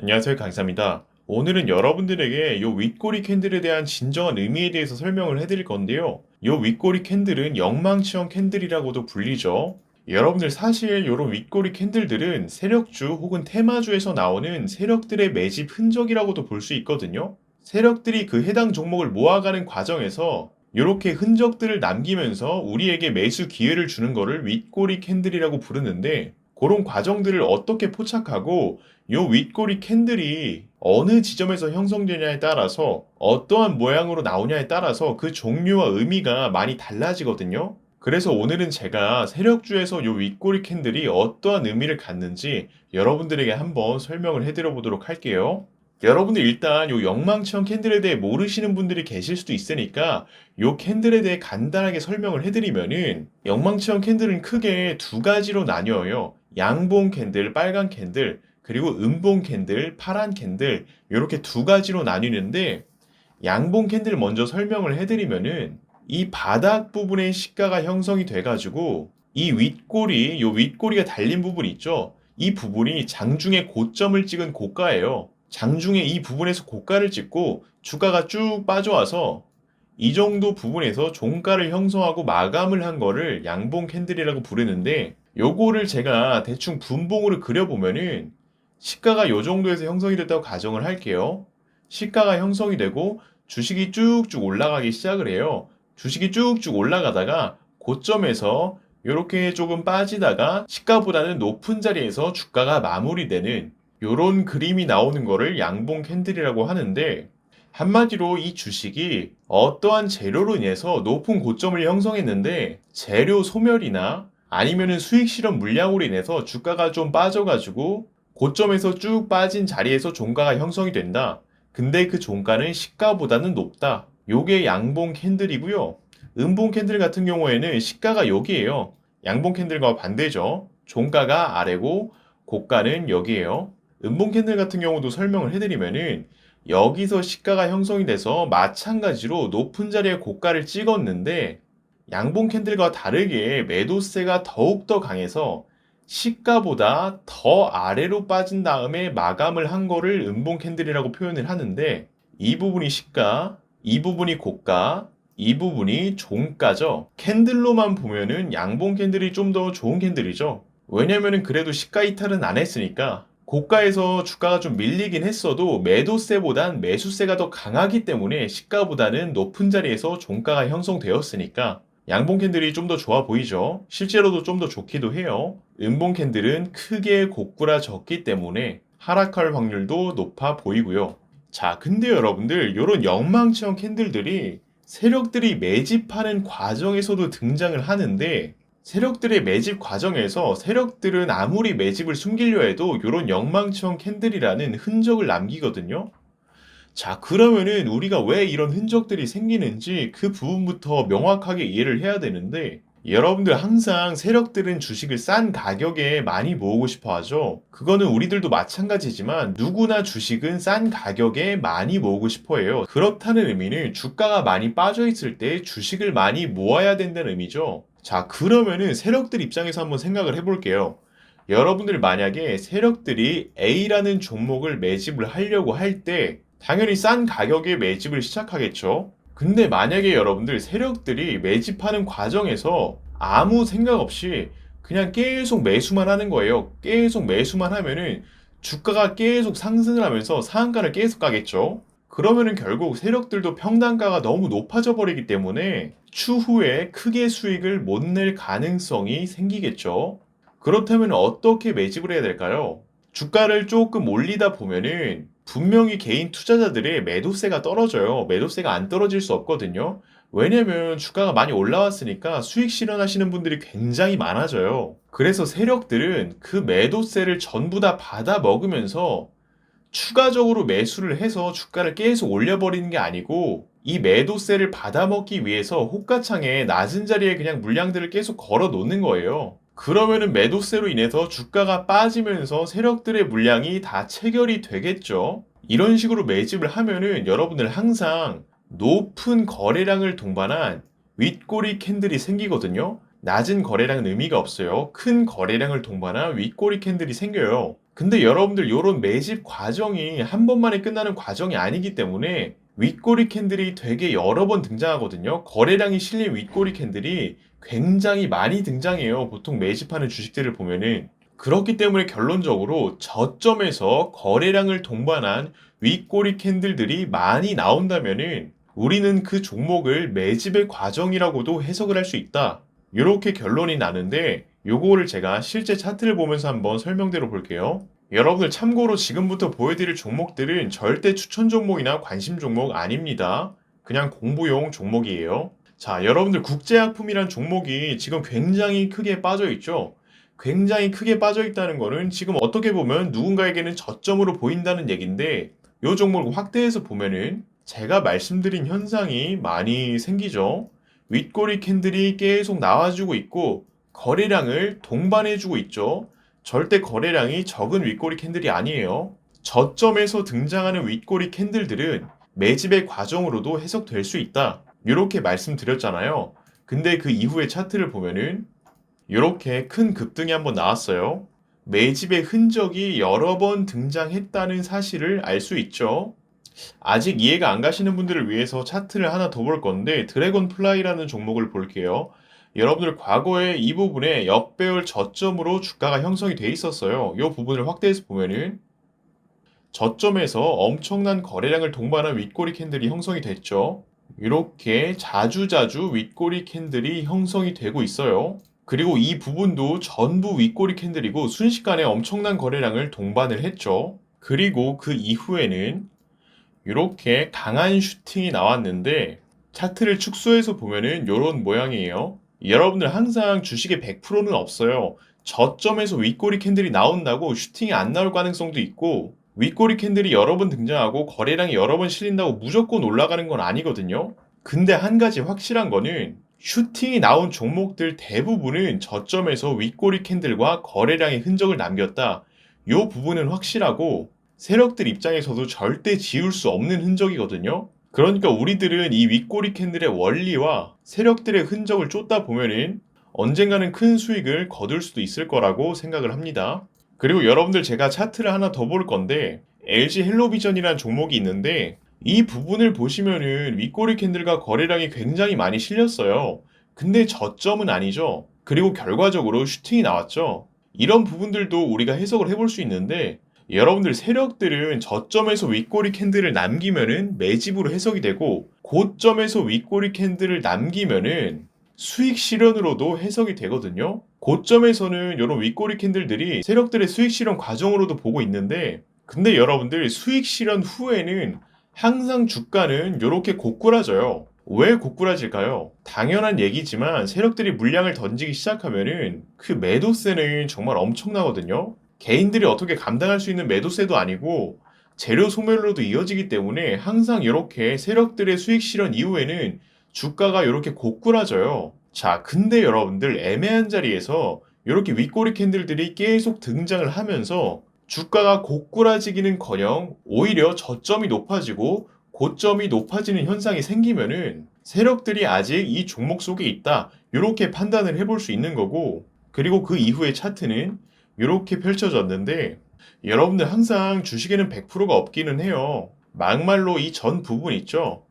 안녕하세요 강사입니다. 오늘은 여러분들에게 요 윗꼬리 캔들에 대한 진정한 의미에 대해서 설명을 해드릴 건데요. 요 윗꼬리 캔들은 영망치형 캔들이라고도 불리죠. 여러분들 사실 요런 윗꼬리 캔들들은 세력주 혹은 테마주에서 나오는 세력들의 매집 흔적이라고도 볼 수 있거든요. 세력들이 그 해당 종목을 모아가는 과정에서 이렇게 흔적들을 남기면서 우리에게 매수 기회를 주는 거를 윗꼬리 캔들이라고 부르는데 그런 과정들을 어떻게 포착하고 요 윗꼬리 캔들이 어느 지점에서 형성되냐에 따라서 어떠한 모양으로 나오냐에 따라서 그 종류와 의미가 많이 달라지거든요. 그래서 오늘은 제가 세력주에서 요 윗꼬리 캔들이 어떠한 의미를 갖는지 여러분들에게 한번 설명을 해드려 보도록 할게요. 여러분들 일단 요 영망치형 캔들에 대해 모르시는 분들이 계실 수도 있으니까 요 캔들에 대해 간단하게 설명을 해드리면은 영망치형 캔들은 크게 두 가지로 나뉘어요. 양봉 캔들, 빨간 캔들, 그리고 음봉 캔들, 파란 캔들 이렇게 두 가지로 나뉘는데 양봉 캔들 먼저 설명을 해드리면은 이 바닥 부분의 시가가 형성이 돼가지고 이 윗꼬리, 요 윗꼬리가 달린 부분 있죠? 이 부분이 장중에 고점을 찍은 고가예요. 장중에 이 부분에서 고가를 찍고 주가가 쭉 빠져와서 이 정도 부분에서 종가를 형성하고 마감을 한 거를 양봉 캔들이라고 부르는데 요거를 제가 대충 분봉으로 그려보면은 시가가 요 정도에서 형성이 됐다고 가정을 할게요. 시가가 형성이 되고 주식이 쭉쭉 올라가기 시작을 해요. 주식이 쭉쭉 올라가다가 고점에서 이렇게 조금 빠지다가 시가보다는 높은 자리에서 주가가 마무리되는 요런 그림이 나오는 거를 양봉 캔들이라고 하는데 한마디로 이 주식이 어떠한 재료로 인해서 높은 고점을 형성했는데 재료 소멸이나 아니면은 수익 실현 물량으로 인해서 주가가 좀 빠져가지고 고점에서 쭉 빠진 자리에서 종가가 형성이 된다. 근데 그 종가는 시가보다는 높다. 요게 양봉 캔들이고요. 음봉 캔들 같은 경우에는 시가가 여기에요. 양봉 캔들과 반대죠. 종가가 아래고 고가는 여기에요. 음봉 캔들 같은 경우도 설명을 해드리면은 여기서 시가가 형성이 돼서 마찬가지로 높은 자리에 고가를 찍었는데 양봉 캔들과 다르게 매도세가 더욱더 강해서 시가보다 더 아래로 빠진 다음에 마감을 한 거를 음봉 캔들이라고 표현을 하는데 이 부분이 시가, 이 부분이 고가, 이 부분이 종가죠. 캔들로만 보면은 양봉 캔들이 좀 더 좋은 캔들이죠. 왜냐면은 그래도 시가 이탈은 안 했으니까 고가에서 주가가 좀 밀리긴 했어도 매도세보단 매수세가 더 강하기 때문에 시가보다는 높은 자리에서 종가가 형성되었으니까 양봉 캔들이 좀 더 좋아 보이죠. 실제로도 좀 더 좋기도 해요. 음봉 캔들은 크게 고꾸라졌기 때문에 하락할 확률도 높아 보이고요. 자, 근데 여러분들 이런 영망치형 캔들들이 세력들이 매집하는 과정에서도 등장을 하는데 세력들의 매집 과정에서 세력들은 아무리 매집을 숨기려 해도 이런 영망치형 캔들이라는 흔적을 남기거든요. 자, 그러면은 우리가 왜 이런 흔적들이 생기는지 그 부분부터 명확하게 이해를 해야 되는데, 여러분들 항상 세력들은 주식을 싼 가격에 많이 모으고 싶어 하죠. 그거는 우리들도 마찬가지지만 누구나 주식은 싼 가격에 많이 모으고 싶어 해요. 그렇다는 의미는 주가가 많이 빠져 있을 때 주식을 많이 모아야 된다는 의미죠. 자, 그러면은 세력들 입장에서 한번 생각을 해볼게요. 여러분들 만약에 세력들이 A라는 종목을 매집을 하려고 할 때 당연히 싼 가격에 매집을 시작하겠죠. 근데 만약에 여러분들 세력들이 매집하는 과정에서 아무 생각 없이 그냥 계속 매수만 하는 거예요. 계속 매수만 하면은 주가가 계속 상승을 하면서 상한가를 계속 가겠죠. 그러면은 결국 세력들도 평단가가 너무 높아져 버리기 때문에 추후에 크게 수익을 못 낼 가능성이 생기겠죠. 그렇다면 어떻게 매집을 해야 될까요? 주가를 조금 올리다 보면은 분명히 개인 투자자들의 매도세가 떨어져요. 매도세가 안 떨어질 수 없거든요. 왜냐면 주가가 많이 올라왔으니까 수익 실현하시는 분들이 굉장히 많아져요. 그래서 세력들은 그 매도세를 전부 다 받아 먹으면서 추가적으로 매수를 해서 주가를 계속 올려버리는 게 아니고 이 매도세를 받아먹기 위해서 호가창에 낮은 자리에 그냥 물량들을 계속 걸어 놓는 거예요. 그러면은 매도세로 인해서 주가가 빠지면서 세력들의 물량이 다 체결이 되겠죠. 이런 식으로 매집을 하면은 여러분들 항상 높은 거래량을 동반한 윗꼬리 캔들이 생기거든요. 낮은 거래량은 의미가 없어요. 큰 거래량을 동반한 윗꼬리 캔들이 생겨요. 근데 여러분들 요런 매집 과정이 한 번만에 끝나는 과정이 아니기 때문에 윗꼬리 캔들이 되게 여러 번 등장하거든요. 거래량이 실린 윗꼬리 캔들이 굉장히 많이 등장해요. 보통 매집하는 주식들을 보면은. 그렇기 때문에 결론적으로 저점에서 거래량을 동반한 윗꼬리 캔들들이 많이 나온다면은 우리는 그 종목을 매집의 과정이라고도 해석을 할 수 있다. 이렇게 결론이 나는데 요거를 제가 실제 차트를 보면서 한번 설명대로 볼게요. 여러분들 참고로 지금부터 보여드릴 종목들은 절대 추천 종목이나 관심 종목 아닙니다. 그냥 공부용 종목이에요. 자, 여러분들 국제약품이란 종목이 지금 굉장히 크게 빠져 있죠? 굉장히 크게 빠져 있다는 거는 지금 어떻게 보면 누군가에게는 저점으로 보인다는 얘기인데 이 종목을 확대해서 보면은 제가 말씀드린 현상이 많이 생기죠. 윗꼬리 캔들이 계속 나와주고 있고 거래량을 동반해주고 있죠. 절대 거래량이 적은 윗꼬리 캔들이 아니에요. 저점에서 등장하는 윗꼬리 캔들들은 매집의 과정으로도 해석될 수 있다. 이렇게 말씀드렸잖아요. 근데 그 이후의 차트를 보면은 이렇게 큰 급등이 한번 나왔어요. 매집의 흔적이 여러 번 등장했다는 사실을 알 수 있죠. 아직 이해가 안 가시는 분들을 위해서 차트를 하나 더 볼 건데 드래곤 플라이라는 종목을 볼게요. 여러분들 과거에 이 부분에 역배열 저점으로 주가가 형성이 돼 있었어요. 이 부분을 확대해서 보면은 저점에서 엄청난 거래량을 동반한 윗꼬리 캔들이 형성이 됐죠. 이렇게 자주자주 윗꼬리 캔들이 형성이 되고 있어요. 그리고 이 부분도 전부 윗꼬리 캔들이고 순식간에 엄청난 거래량을 동반을 했죠. 그리고 그 이후에는 이렇게 강한 슈팅이 나왔는데 차트를 축소해서 보면은 이런 모양이에요. 여러분들 항상 주식의 100%는 없어요. 저점에서 윗꼬리 캔들이 나온다고 슈팅이 안 나올 가능성도 있고 윗꼬리 캔들이 여러 번 등장하고 거래량이 여러 번 실린다고 무조건 올라가는 건 아니거든요. 근데 한 가지 확실한 거는 슈팅이 나온 종목들 대부분은 저점에서 윗꼬리 캔들과 거래량의 흔적을 남겼다. 이 부분은 확실하고 세력들 입장에서도 절대 지울 수 없는 흔적이거든요. 그러니까 우리들은 이 윗꼬리 캔들의 원리와 세력들의 흔적을 쫓다 보면은 언젠가는 큰 수익을 거둘 수도 있을 거라고 생각을 합니다. 그리고 여러분들 제가 차트를 하나 더 볼 건데 LG 헬로비전이라는 종목이 있는데 이 부분을 보시면은 윗꼬리 캔들과 거래량이 굉장히 많이 실렸어요. 근데 저점은 아니죠. 그리고 결과적으로 슈팅이 나왔죠. 이런 부분들도 우리가 해석을 해볼 수 있는데 여러분들 세력들은 저점에서 윗꼬리 캔들을 남기면은 매집으로 해석이 되고 고점에서 윗꼬리 캔들을 남기면은 수익 실현으로도 해석이 되거든요. 고점에서는 이런 윗꼬리 캔들들이 세력들의 수익 실현 과정으로도 보고 있는데 근데 여러분들 수익 실현 후에는 항상 주가는 이렇게 고꾸라져요. 왜 고꾸라질까요? 당연한 얘기지만 세력들이 물량을 던지기 시작하면은 그 매도세는 정말 엄청나거든요. 개인들이 어떻게 감당할 수 있는 매도세도 아니고 재료 소멸로도 이어지기 때문에 항상 이렇게 세력들의 수익 실현 이후에는 주가가 이렇게 고꾸라져요. 자, 근데 여러분들 애매한 자리에서 이렇게 윗꼬리 캔들들이 계속 등장을 하면서 주가가 고꾸라지기는 커녕 오히려 저점이 높아지고 고점이 높아지는 현상이 생기면은 세력들이 아직 이 종목 속에 있다. 이렇게 판단을 해볼 수 있는 거고 그리고 그 이후의 차트는 이렇게 펼쳐졌는데 여러분들 항상 주식에는 100%가 없기는 해요. 막말로 이 전 부분 있죠.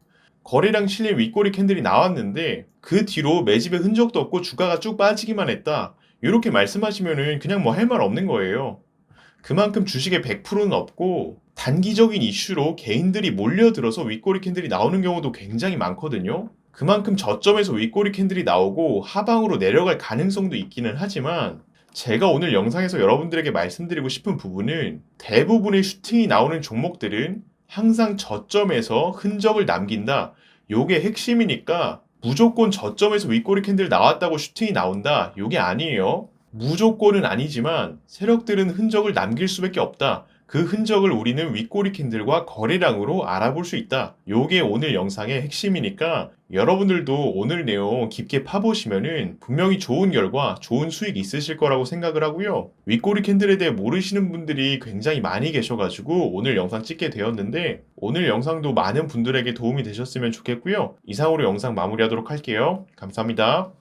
거래량 실린 윗꼬리 캔들이 나왔는데 그 뒤로 매집의 흔적도 없고 주가가 쭉 빠지기만 했다. 이렇게 말씀하시면은 그냥 뭐 할 말 없는 거예요. 그만큼 주식에 100%는 없고 단기적인 이슈로 개인들이 몰려들어서 윗꼬리 캔들이 나오는 경우도 굉장히 많거든요. 그만큼 저점에서 윗꼬리 캔들이 나오고 하방으로 내려갈 가능성도 있기는 하지만 제가 오늘 영상에서 여러분들에게 말씀드리고 싶은 부분은 대부분의 슈팅이 나오는 종목들은 항상 저점에서 흔적을 남긴다. 요게 핵심이니까 무조건 저점에서 윗꼬리 캔들 나왔다고 슈팅이 나온다. 요게 아니에요. 무조건은 아니지만 세력들은 흔적을 남길 수밖에 없다. 그 흔적을 우리는 윗꼬리 캔들과 거래량으로 알아볼 수 있다. 요게 오늘 영상의 핵심이니까 여러분들도 오늘 내용 깊게 파보시면은 분명히 좋은 결과, 좋은 수익 있으실 거라고 생각을 하고요. 윗꼬리 캔들에 대해 모르시는 분들이 굉장히 많이 계셔가지고 오늘 영상 찍게 되었는데 오늘 영상도 많은 분들에게 도움이 되셨으면 좋겠고요. 이상으로 영상 마무리하도록 할게요. 감사합니다.